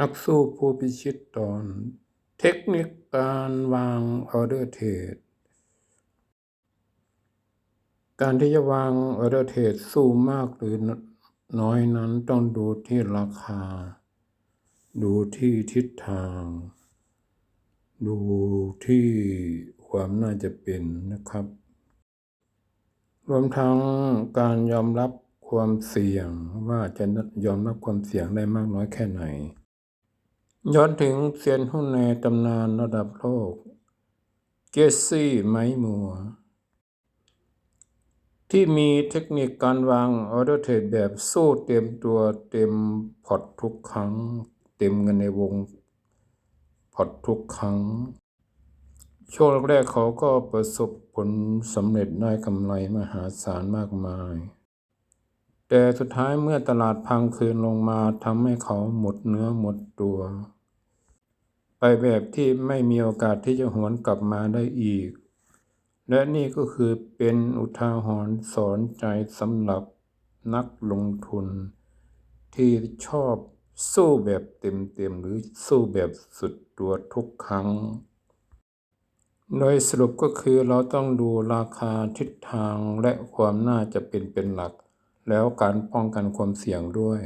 นักสู้ผู้พิชิตตอนเทคนิคการวางออเดอร์เทรดการที่จะวางออเดอร์เทรดสู้มากหรือน้อยนั้นต้องดูที่ราคา ดูที่ทิศทาง ดูที่ความน่าจะเป็นนะครับ รวมทั้งการยอมรับความเสี่ยงว่าจะยอมรับความเสี่ยงได้มากน้อยแค่ไหน ย้อนถึงเซียนหุ้นในตำนานระดับโลกเกสซี่ไมมัว ที่มีเทคนิคการวางออเดอร์เทรดแบบสู้เต็มตัวเต็มพอร์ตทุกครั้ง เต็มเงินในวงพอร์ตทุกครั้ง ช่วงแรกเขาก็ประสบผลสำเร็จได้กำไรมหาศาลมากมาย แต่สุดท้ายเมื่อตลาดพังคืนลงมาทำให้เขาหมดเนื้อหมดตัว ไปแบบที่ไม่มีโอกาสที่จะหวนกลับมาได้อีก และนี่ก็คือเป็นอุทาหรณ์สอนใจสำหรับนักลงทุน ที่ชอบสู้แบบเต็มๆหรือสู้แบบสุดตัวทุกครั้ง โดยสรุปก็คือเราต้องดูราคาทิศทางและความน่าจะเป็นเป็นหลัก แล้วการป้องกันความเสี่ยงด้วย